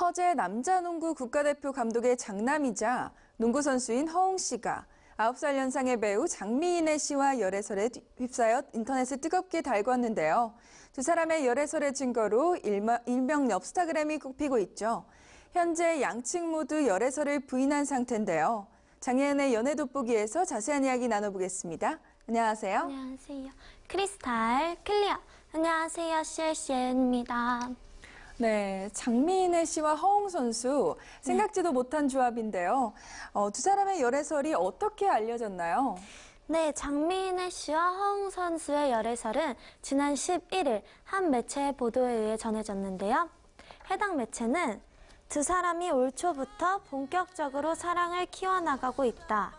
허재 남자농구 국가대표 감독의 장남이자 농구 선수인 허웅 씨가 9살 연상의 배우 장미인의 씨와 열애설에 휩싸여 인터넷을 뜨겁게 달궜는데요. 두 사람의 열애설의 증거로 일명 엽스타그램이 꼽히고 있죠. 현재 양측 모두 열애설을 부인한 상태인데요. 장혜은의 연애 돋보기에서 자세한 이야기 나눠보겠습니다. 안녕하세요. 안녕하세요. 크리스탈 클리어. 안녕하세요. CLCN입니다. 네, 장미인의 씨와 허웅 선수 생각지도 못한 조합인데요. 어, 두 사람의 열애설이 어떻게 알려졌나요? 네, 장미인의 씨와 허웅 선수의 열애설은 지난 11일 한 매체의 보도에 의해 전해졌는데요. 해당 매체는 두 사람이 올 초부터 본격적으로 사랑을 키워나가고 있다.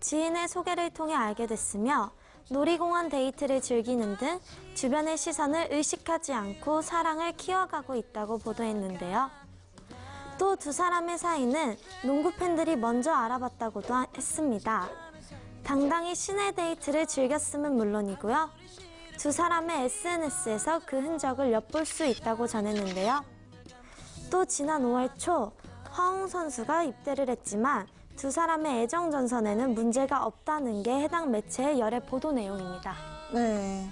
지인의 소개를 통해 알게 됐으며 놀이공원 데이트를 즐기는 등 주변의 시선을 의식하지 않고 사랑을 키워가고 있다고 보도했는데요. 또 두 사람의 사이는 농구 팬들이 먼저 알아봤다고도 하- 했습니다. 당당히 시내 데이트를 즐겼음은 물론이고요. 두 사람의 SNS에서 그 흔적을 엿볼 수 있다고 전했는데요. 또 지난 5월 초 허웅 선수가 입대를 했지만 두 사람의 애정 전선에는 문제가 없다는 게 해당 매체의 열애 보도 내용입니다. 네.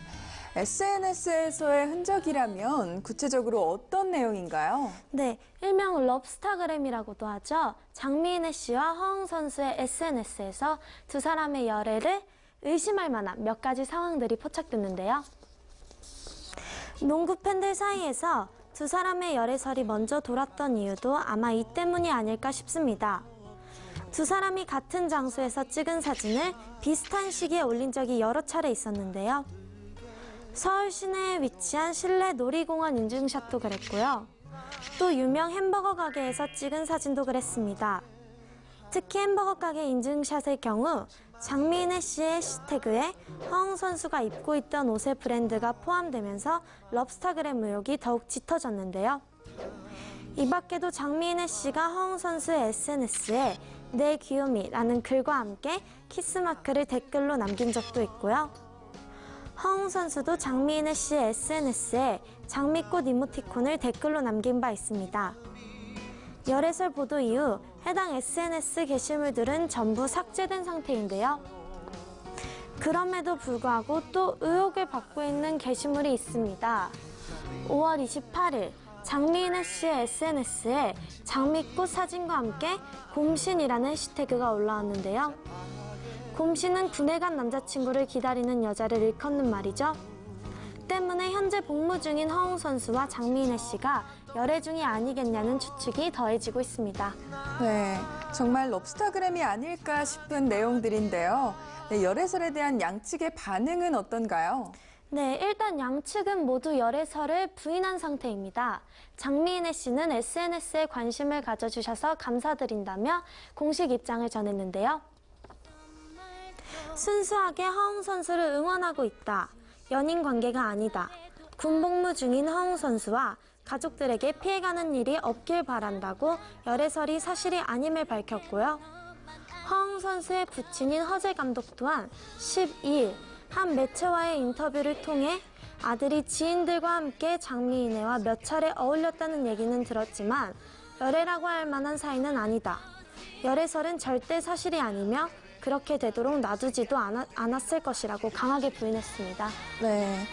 SNS에서의 흔적이라면 구체적으로 어떤 내용인가요? 네, 일명 럽스타그램이라고도 하죠. 장미인의 씨와 허웅 선수의 SNS에서 두 사람의 열애를 의심할 만한 몇 가지 상황들이 포착됐는데요. 농구 팬들 사이에서 두 사람의 열애설이 먼저 돌았던 이유도 아마 이 때문이 아닐까 싶습니다. 두 사람이 같은 장소에서 찍은 사진을 비슷한 시기에 올린 적이 여러 차례 있었는데요. 서울 시내에 위치한 실내 놀이공원 인증샷도 그랬고요. 또 유명 햄버거 가게에서 찍은 사진도 그랬습니다. 특히 햄버거 가게 인증샷의 경우 장미인의 씨의 시태그에 허웅 선수가 입고 있던 옷의 브랜드가 포함되면서 럽스타그램 의혹이 더욱 짙어졌는데요. 이 밖에도 장미인의 씨가 허웅 선수의 SNS에 내 귀요미라는 글과 함께 키스마크를 댓글로 남긴 적도 있고요. 허웅 선수도 장미인의 씨의 SNS에 장미꽃 이모티콘을 댓글로 남긴 바 있습니다. 열애설 보도 이후 해당 SNS 게시물들은 전부 삭제된 상태인데요. 그럼에도 불구하고 또 의혹을 받고 있는 게시물이 있습니다. 5월 28일 장미인의 씨의 SNS에 장미꽃 사진과 함께 곰신이라는 해시태그가 올라왔는데요. 곰씨는 군에 간 남자친구를 기다리는 여자를 일컫는 말이죠. 때문에 현재 복무 중인 허웅 선수와 장미인혜 씨가 열애 중이 아니겠냐는 추측이 더해지고 있습니다. 네, 정말 럽스타그램이 아닐까 싶은 내용들인데요. 네, 열애설에 대한 양측의 반응은 어떤가요? 네, 일단 양측은 모두 열애설을 부인한 상태입니다. 장미인혜 씨는 SNS에 관심을 가져주셔서 감사드린다며 공식 입장을 전했는데요. 순수하게 허웅 선수를 응원하고 있다. 연인 관계가 아니다. 군복무 중인 허웅 선수와 가족들에게 피해가는 일이 없길 바란다고 열애설이 사실이 아님을 밝혔고요. 허웅 선수의 부친인 허재 감독 또한 12일 한 매체와의 인터뷰를 통해 아들이 지인들과 함께 장미인혜와 몇 차례 어울렸다는 얘기는 들었지만 열애라고 할 만한 사이는 아니다. 열애설은 절대 사실이 아니며 그렇게 되도록 놔두지도 않았, 않았을 것이라고 강하게 부인했습니다. 네.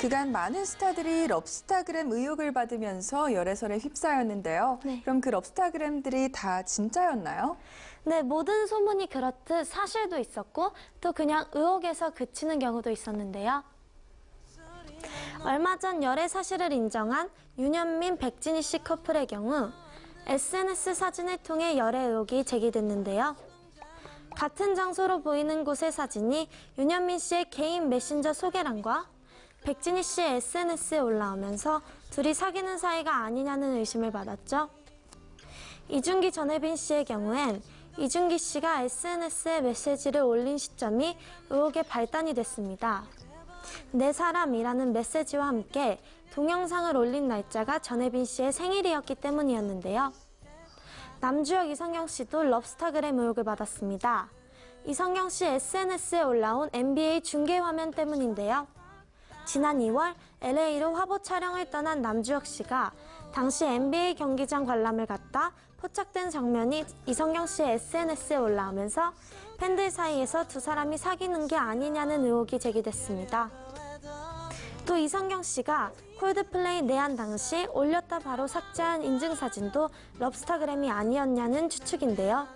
그간 많은 스타들이 럽스타그램 의혹을 받으면서 열애설에 휩싸였는데요. 네. 그럼 그 럽스타그램들이 다 진짜였나요? 네, 모든 소문이 그렇듯 사실도 있었고 또 그냥 의혹에서 그치는 경우도 있었는데요. 얼마 전 열애 사실을 인정한 윤현민 백진희 씨 커플의 경우 SNS 사진을 통해 열애 의혹이 제기됐는데요. 같은 장소로 보이는 곳의 사진이 윤현민 씨의 개인 메신저 소개란과 백진희 씨의 SNS에 올라오면서 둘이 사귀는 사이가 아니냐는 의심을 받았죠. 이준기 전혜빈 씨의 경우엔 이준기 씨가 SNS에 메시지를 올린 시점이 의혹의 발단이 됐습니다. 내 사람이라는 메시지와 함께 동영상을 올린 날짜가 전혜빈 씨의 생일이었기 때문이었는데요. 남주혁 이성경 씨도 럽스타그램 의혹을 받았습니다. 이성경 씨 SNS에 올라온 NBA 중계 화면 때문인데요. 지난 2월 LA로 화보 촬영을 떠난 남주혁 씨가 당시 NBA 경기장 관람을 갔다 포착된 장면이 이성경 씨의 SNS에 올라오면서 팬들 사이에서 두 사람이 사귀는 게 아니냐는 의혹이 제기됐습니다. 또 이성경 씨가 콜드플레이 내한 당시 올렸다 바로 삭제한 인증사진도 럽스타그램이 아니었냐는 추측인데요.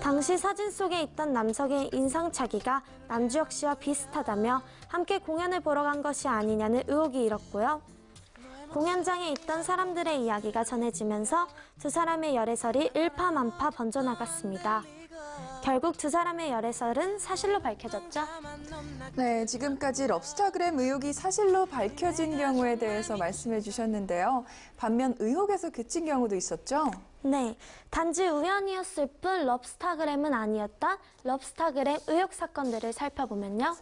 당시 사진 속에 있던 남성의 인상착의가 남주혁 씨와 비슷하다며 함께 공연을 보러 간 것이 아니냐는 의혹이 일었고요. 공연장에 있던 사람들의 이야기가 전해지면서 두 사람의 열애설이 일파만파 번져나갔습니다. 결국 두 사람의 열애설은 사실로 밝혀졌죠. 네, 지금까지 럽스타그램 의혹이 사실로 밝혀진 경우에 대해서 말씀해 주셨는데요. 반면 의혹에서 그친 경우도 있었죠. 네, 단지 우연이었을 뿐 럽스타그램은 아니었다. 럽스타그램 의혹 사건들을 살펴보면요.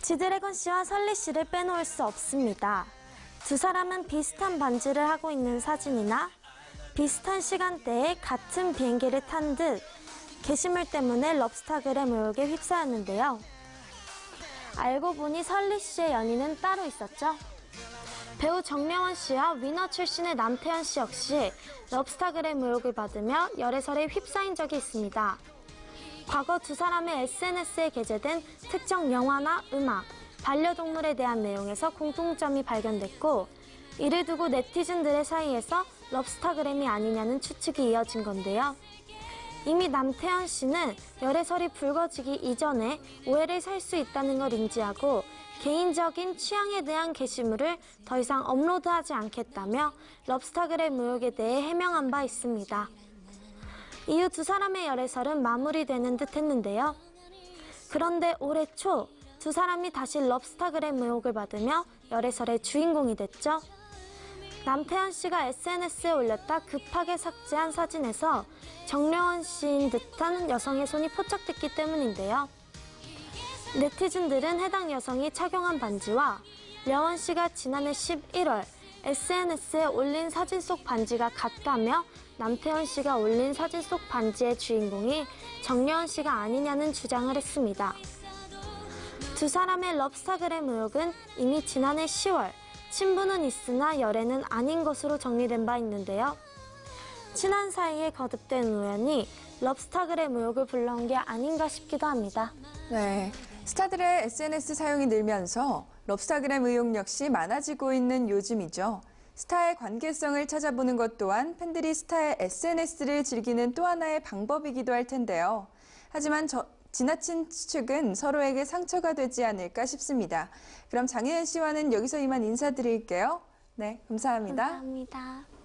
지드래곤 씨와 설리 씨를 빼놓을 수 없습니다. 두 사람은 비슷한 반지를 하고 있는 사진이나 비슷한 시간대에 같은 비행기를 탄 듯 게시물 때문에 럽스타그램 의혹에 휩싸였는데요. 알고 보니 설리 씨의 연인은 따로 있었죠. 배우 정명원 씨와 위너 출신의 남태현 씨 역시 럽스타그램 의혹을 받으며 열애설에 휩싸인 적이 있습니다. 과거 두 사람의 SNS에 게재된 특정 영화나 음악, 반려동물에 대한 내용에서 공통점이 발견됐고 이를 두고 네티즌들의 사이에서 럽스타그램이 아니냐는 추측이 이어진 건데요. 이미 남태현 씨는 열애설이 불거지기 이전에 오해를 살 수 있다는 걸 인지하고 개인적인 취향에 대한 게시물을 더 이상 업로드하지 않겠다며 럽스타그램 의혹에 대해 해명한 바 있습니다. 이후 두 사람의 열애설은 마무리되는 듯 했는데요. 그런데 올해 초 두 사람이 다시 럽스타그램 의혹을 받으며 열애설의 주인공이 됐죠. 남태현 씨가 SNS에 올렸다 급하게 삭제한 사진에서 정려원 씨인 듯한 여성의 손이 포착됐기 때문인데요. 네티즌들은 해당 여성이 착용한 반지와 려원 씨가 지난해 11월 SNS에 올린 사진 속 반지가 같다며 남태현 씨가 올린 사진 속 반지의 주인공이 정려원 씨가 아니냐는 주장을 했습니다. 두 사람의 럽스타그램 의혹은 이미 지난해 10월 친분은 있으나 열애는 아닌 것으로 정리된 바 있는데요. 친한 사이에 거듭된 우연이 럽스타그램 의혹을 불러온 게 아닌가 싶기도 합니다. 네. 스타들의 SNS 사용이 늘면서 럽스타그램 의혹 역시 많아지고 있는 요즘이죠. 스타의 관계성을 찾아보는 것 또한 팬들이 스타의 SNS를 즐기는 또 하나의 방법이기도 할 텐데요. 하지만 저, 지나친 추측은 서로에게 상처가 되지 않을까 싶습니다. 그럼 장혜연 씨와는 여기서 이만 인사드릴게요. 네, 감사합니다. 감사합니다.